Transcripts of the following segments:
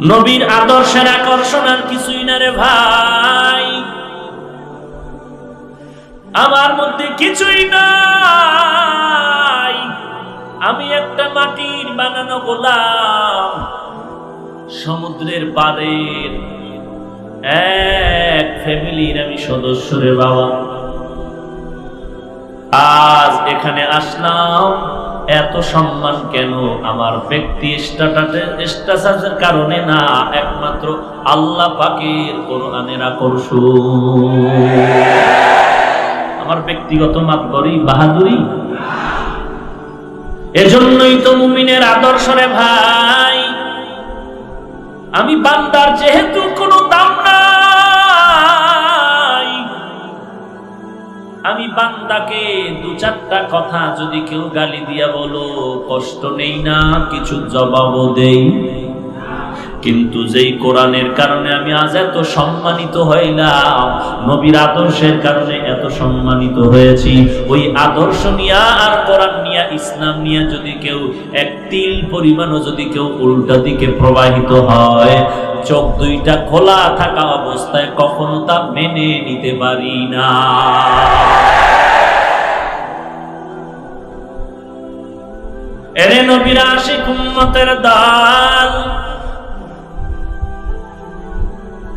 নবীর আদর্শের আকর্ষণ আর কিছুই না রে ভাই। আমার মধ্যে কিছুই নাই। আমি একটা মাটির বানানো গোলাম। সমুদ্রের পাড়ের এক ফ্যামিলির আমি সদস্য রে বাবা। আজ এখানে আসলাম। এত সম্মান কেন? আমার ব্যক্তি স্ট্যাটাসের কারণে না, একমাত্র আল্লাহ পাকের কোরআনের আকর্ষণ। আমার ব্যক্তিগত মাতবরি বাহাদুরি। এজন্যই তো মুমিনের আদর্শ রে ভাই। আমি বান্দার যেহেতু কোনো আমি বান্দাকে দু চারটা কথা যদি কেউ গালি দিয়া বলো, কষ্ট নেই না, কিছু জবাবও দেই। কিন্তু যেই কোরআনের কারণে আমি আজ এত সম্মানিত হইলাম, নবীর আদর্শের কারণে এত সম্মানিত হয়েছি, ওই আদর্শ নিয়ে আর কোরআন নিয়া, ইসলাম নিয়া যদি কেউ এক তিল পরিমাণও যদি কেউ উল্টা দিকে প্রবাহিত হয়, চোখ দুইটা খোলা থাকা অবস্থায় কখনো তা মেনে নিতে পারি না। এরে নবীরা আশিক উম্মতের দাল,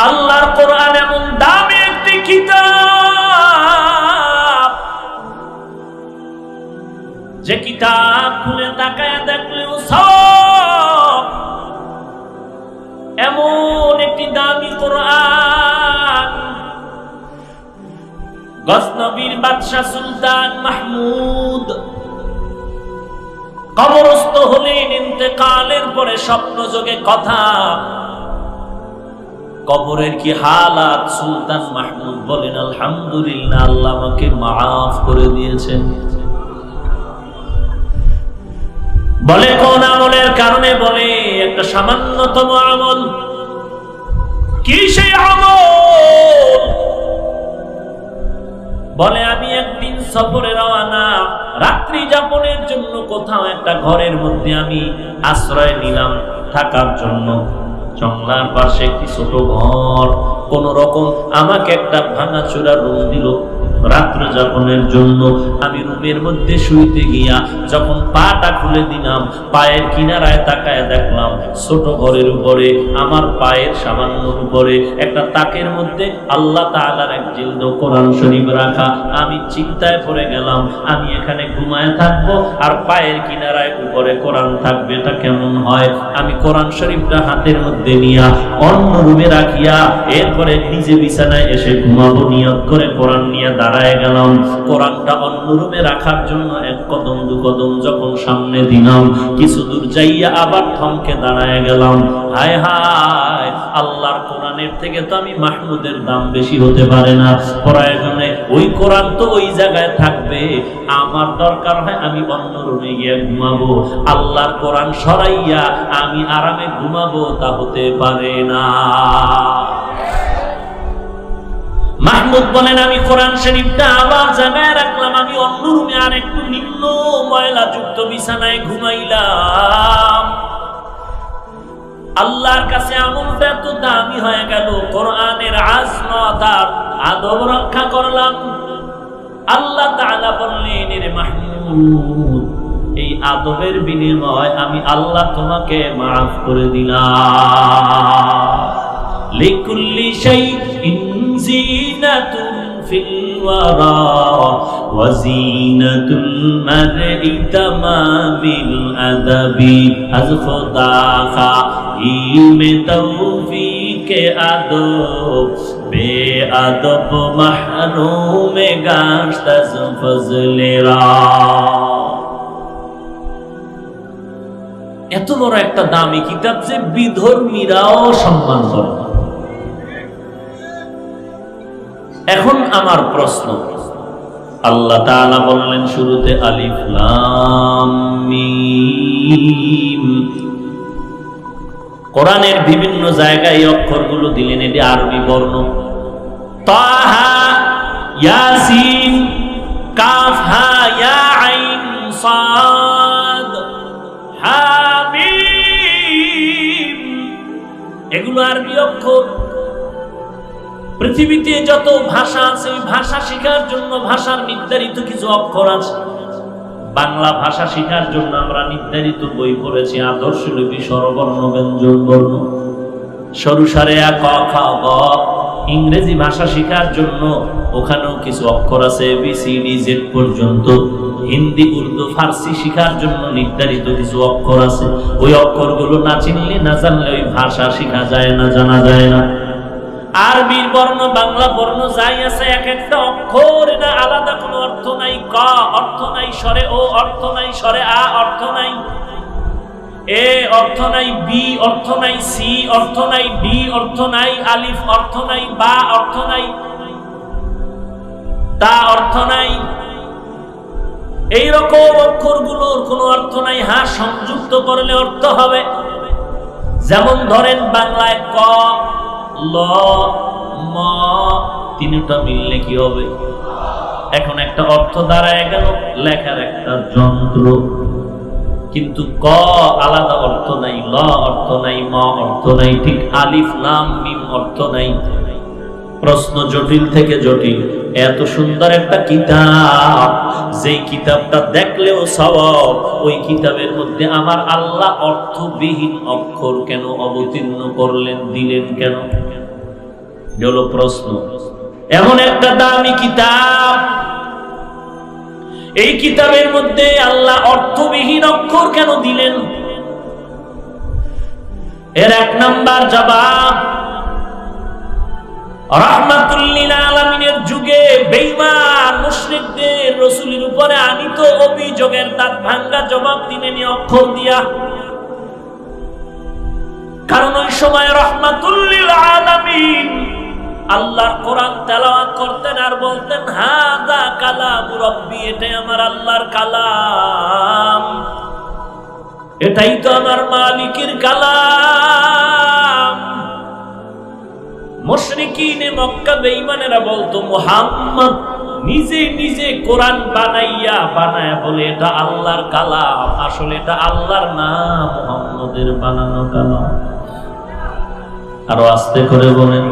আল্লাহর কোরআন এমন দামি একটি যে কিতাব খুলে তাকায় দেখলেও সব এমন একটি দামি কোরআন। গজনবীর বাদশাহ সুলতান মাহমুদ কবরস্থ হলেন ইন্তেকালের পরে স্বপ্ন যোগে কথা। কবরের কি হালাত? সুলতান মাহমুদ বলেন, আলহামদুলিল্লাহ, আল্লাহ আমাকে মাফ করে দিয়েছেন। বলে কোন আমলের কারণে বলে, একটা সামান্যতম আমল। কি সেই আমল? বলে, আমি একদিন সফরে রওয়ানা রাত্রি যাপনের জন্য কোথাও একটা ঘরের মধ্যে আমি আশ্রয় নিলাম থাকার জন্য। জংলার পাশে একটি ছোট ঘর কোন রকম আমাকে একটা ভাঙা চূড়া রুম দিল। রাত্র যাপনের জন্য আমি রুমের মধ্যে শুইতে গিয়া যখন পাটা খুলে দিলাম, পায়ের কিনারায় তাকায় দেখলাম, ছোট ঘরের উপরে, আমার পায়ের সামান্য উপরে, একটা তাকের মধ্যে আল্লাহ তাআলার এক জিল্দ কোরআন শরীফ রাখা। আমি চিন্তায় পড়ে গেলাম, আমি এখানে ঘুমায় থাকব আর পায়ের কিনারায় উপরে কোরআন থাকবে, এটা কেমন হয়? আমি কোরআন শরীফটা হাতের মধ্যে নিয়া অন্য রুমে রাখিয়া, এরপরে নিজে বিছানায় এসে ঘুমাবো, নিয়ত করে কোরআন নিয়ে দাঁড়ায় গেলাম। কোরআনটা অন্য রুমে রাখার জন্য এক কদম, দু কদম যখন সামনে দিলাম, কিছু দূর যাইয়া আবার থমকে দাঁড়ায় গেলাম। হায় হায়, আল্লাহর কোরআনের থেকে তো আমি মাহমুদের দাম বেশি হতে পারে না। প্রয়োজনে ওই কোরআন তো ওই জায়গায় থাকবে। আমার দরকার হয় আমি অন্য রুমে গিয়ে ঘুমাবো। আল্লাহর কোরআন সরাইয়া আমি আরামে ঘুমাবো, তা হতে পারে না। মাহমুদ বলেন, আমি কোরআন শরীফটা আবার জায়গায় রাখলাম। আমি অন্য রুমে আর একটু নিম্ন ময়লা যুক্ত বিছানায় ঘুমাইলাম। আল্লাহর কাছে আমলটা এত দামি হয়ে গেল। কোরআনের আজমত আদব রক্ষা করলাম। আল্লাহ তাআলা বললেন রে মাহমুদ, এই আদবের বিনিময় আমি আল্লাহ তোমাকে মাফ করে দিলাম। লিকুল্লি শাইইন ওয়ারা ওয়া জিনাতুল মারই তামামিল আদাবি আজ খোদা খা ইমে তৌফিকে আদব বে আদব মাহরুমে গাশত আজ ফজলেরা এত বড় একটা দামি কিতাব যে বিধর্মীরাও সম্মান করে এখন আমার প্রশ্ন। আল্লাহ তাআলা বললেন শুরুতে আলিফ কোরআনের বিভিন্ন জায়গায় এই অক্ষরগুলো দিলেন, এটি আরবি বর্ণ। তাহা, ইয়াসিন হা আইন এগুলো আরবি অক্ষর। পৃথিবীতে যত ভাষা আছে ওই ভাষা শেখার জন্য ভাষার নির্ধারিত কিছু অক্ষর আছে। বাংলা ভাষা শেখার জন্য আমরা নির্ধারিত বই পড়েছি আদর্শ লিপি স্বরবর্ণ ব্যঞ্জন বর্ণ। সরু সারে আ, ক খ গ। ইংরেজি ভাষা শেখার জন্য ওখানেও কিছু অক্ষর আছে বি সি ডি জেড পর্যন্ত। হিন্দি উর্দু ফার্সি শেখার জন্য নির্ধারিত কিছু অক্ষর আছে। ওই অক্ষরগুলো না চিনলে না জানলে ওই ভাষা শেখা যায় না জানা যায় না। আরবির বর্ণ, বাংলা বর্ণ যাই আছে, এক একটা অক্ষর এটা আলাদা কোনো অর্থ নাই। ক, অর্থ নাই, স্বরে ও, অর্থ নাই, স্বরে আ, অর্থ নাই। এ, অর্থ নাই, বি, অর্থ নাই, সি, অর্থ নাই, ডি, অর্থ নাই, আলিফ, অর্থ নাই, বা, অর্থ নাই, তা, অর্থ নাই। এইরকম অক্ষরগুলোর কোনো অর্থ নাই। হা, সংযুক্ত করলে অর্থ হবে। যেমন ধরেন বাংলায় ক ল মা, তিনটা মিললে কি হবে? এখন একটা অর্থ দাঁড়ায় গেল, লেখার একটা যন্ত্র। কিন্তু ক, আলাদা অর্থ নাই, ল অর্থ নাই, ম অর্থ নাই, ঠিক আলিফ, লাম, মিম অর্থ নাই। প্রশ্ন জটিল থেকে জটিল। এত সুন্দর একটা কিতাব। যেই কিতাবটা দেখলেও সওয়াব, ওই কিতাবের মধ্যে আমার আল্লাহ অর্থবিহীন অক্ষর কেন অবতীর্ণ করলেন, দিলেন কেন? হলো প্রশ্ন। এমন একটা দামি কিতাব। এই কিতাবের মধ্যে আল্লাহ অর্থবিহীন অক্ষর কেন দিলেন? এর এক নাম্বার জবাব রহমাতুল্লিল আল্লাহর কোরআন তেলাওয়াত করতেন আর বলতেন হাদা কালাম রব্বি, এটাই আমার আল্লাহর কালাম। এটাই তো আমার মালিকের কালাম। মুশরিকিনে মক্কা বলতো, মুহাম্মদ, নিজে নিজে কোরআন বানাইয়া বানায়া বলে এটা আল্লাহর কালাম, আসলে এটা আল্লাহর নাম মুহাম্মদের বানানো কালাম আরও আস্তে করে বলেন।